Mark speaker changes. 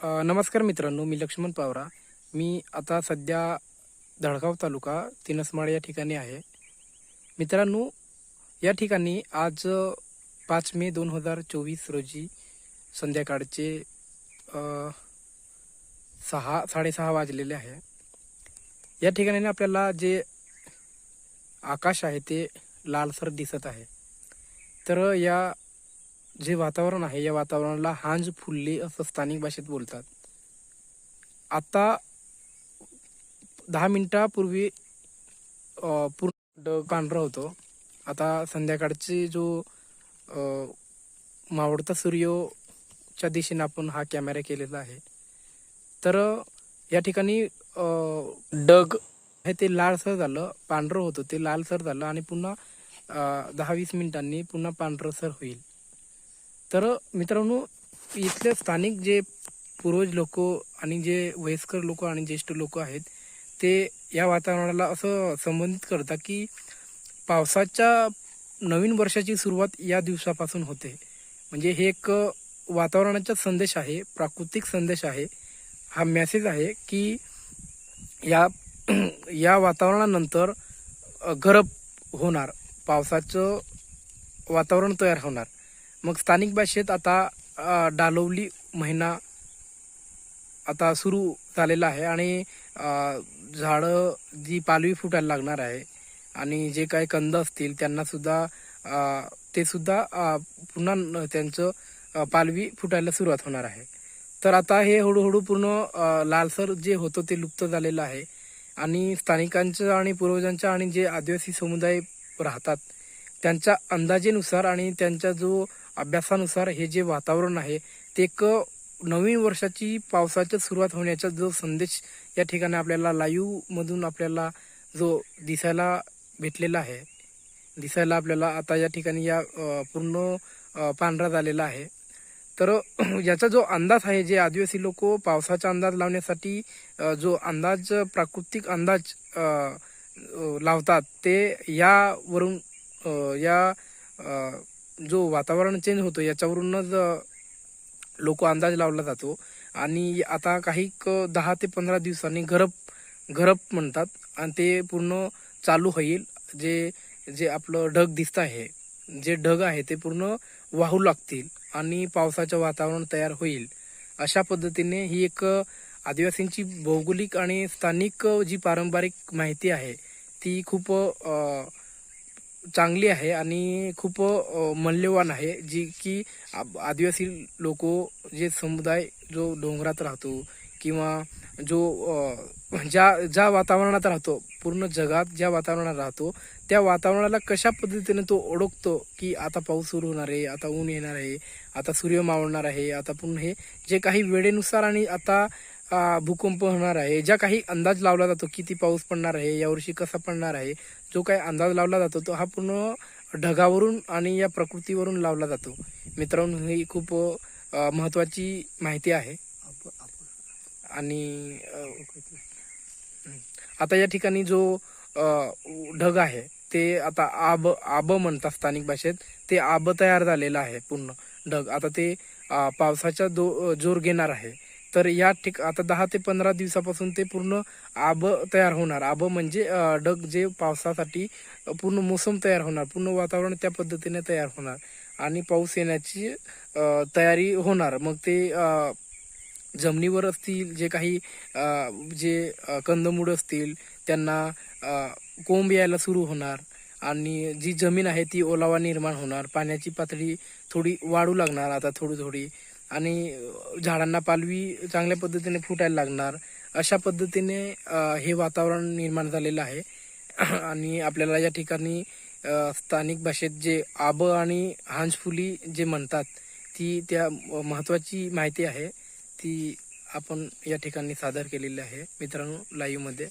Speaker 1: नमस्कार मित्रांनो मी लक्ष्मण पावरा. मी आता सध्या धडगाव तालुका तिनसमाळ या ठिकाणी आहे. मित्रांनो या ठिकाणी आज पाच मे दोन हजार चोवीस रोजी संध्याकाळचे सहा साडेसहा वाजलेले आहे. या ठिकाणी आपल्याला जे आकाश आहे ते लालसर दिसत आहे. तर या जे वातावरण आहे या वातावरणाला हांज फुलले असं स्थानिक भाषेत बोलतात. आता दहा मिनिटापूर्वी पूर्ण ढग पांढरा होतो. आता संध्याकाळची जो मावळता सूर्यच्या दिशेने आपण हा कॅमेरा केलेला आहे. तर या ठिकाणी डग हे ते लालसर झालं पांढरं होतं. ते लालसर झालं आणि पुन्हा दहा वीस मिनिटांनी पुन्हा पांढरसर होईल. तर मित्रांनो इथले स्थानिक जे पूर्वज लोक आणि जे वयस्कर लोक आणि ज्येष्ठ लोक आहेत ते या वातावरणाला असं संबंधित करतात की पावसाच्या नवीन वर्षाची सुरुवात या दिवसापासून होते. म्हणजे हे एक वातावरणाचा संदेश आहे प्राकृतिक संदेश आहे. हा मेसेज आहे की या या वातावरणानंतर गरब होणार. पावसाचं वातावरण तयार होणार. मग स्थानिक भाषेत आता डालोवली डालवली महिना आता सुरू झालेला आहे आणि झाडं जी पालवी फुटायला लागणार आहे आणि जे काही कंद असतील त्यांनासुद्धा ते सुद्धा पुन्हा त्यांचं पालवी फुटायला सुरुवात होणार आहे. तर आता हे हळूहळू पूर्ण लालसर जे होतं ते लुप्त झालेलं आहे आणि स्थानिकांचं आणि पूर्वजांच्या आणि जे आदिवासी समुदाय राहतात त्यांच्या अंदाजेनुसार आणि त्यांचा जो अभ्यासानुसार हे जे वातावरण आहे ते एक नवीन वर्षाची पावसाच्या सुरुवात होण्याचा जो संदेश या ठिकाणी आपल्याला लाईव्ह मधून आपल्याला जो दिसायला भेटलेला आहे दिसायला आपल्याला आता या ठिकाणी या पूर्ण पांढरा झालेला आहे. तर याचा जो अंदाज आहे जे आदिवासी लोक पावसाचा अंदाज लावण्यासाठी जो अंदाज प्राकृतिक अंदाज लावतात ते यावरून अ, या जो वातावरण चेंज होतो याच्यावरूनच लोक अंदाज लावला जातो. आणि आता काही क- दहा ते पंधरा दिवसांनी गरब गरब म्हणतात. आणि ते पूर्ण चालू होईल. जे जे आपलं ढग दिसत आहे जे ढग आहे ते पूर्ण वाहू लागतील आणि पावसाचं वातावरण तयार होईल. अशा पद्धतीने ही एक आदिवासींची भौगोलिक आणि स्थानिक जी पारंपरिक माहिती आहे ती खूप चांगली आहे आणि खूप अ, मूल्यवान आहे जी की आदिवासी लोक जे समुदाय जो डोंगरात राहतो किंवा जो ज्या ज्या वातावरणात राहतो पूर्ण जगात ज्या वातावरणात राहतो त्या वातावरणाला कशा पद्धतीने तो ओळखतो की आता पाऊस सुरू होणार आहे आता ऊन येणार आहे आता सूर्य मावळणार आहे आता पूर्ण हे जे काही वेळेनुसार आणि आता भूकंप होणार आहे. ज्या काही अंदाज लावला जातो किती पाऊस पडणार आहे यावर्षी कसा पडणार आहे जो काही अंदाज लावला जातो तो हा पूर्ण ढगावरून आणि या प्रकृतीवरून लावला जातो. मित्रांनो ही खूप महत्त्वाची महत्वाची माहिती आहे. आणि आता या ठिकाणी जो ढग आहे ते आता आब आब म्हणतात स्थानिक भाषेत. ते आब तयार झालेलं आहे पूर्ण ढग. आता ते पावसाचा दो जोर घेणार आहे. तर या ठिक आता दहा ते पंधरा दिवसापासून ते पूर्ण आब तयार होणार. आब म्हणजे डग ढग जे पावसासाठी पूर्ण मोसम तयार होणार. पूर्ण वातावरण त्या पद्धतीने तयार होणार. आणि पाऊस येण्याची तयारी होणार. मग ते जमिनीवर असतील जे काही जे अ, कंदमुळं असतील त्यांना कोंब यायला सुरू होणार. आणि जी जमीन आहे ती ओलावा निर्माण होणार. पाण्याची पातळी थोडी वाढू लागणार. आता थोडी थोडी आणि झाडांना पालवी चांगल्या पद्धतीने फुटायला लागणार. अशा पद्धतीने हे वातावरण निर्माण झालेलं आहे. आणि आपल्याला या ठिकाणी स्थानिक भाषेत जे आब आणि हांसफुली जे म्हणतात ती त्या महत्वाची माहिती आहे. ती आपण या ठिकाणी सादर केलेली आहे मित्रांनो लाईव्हमध्ये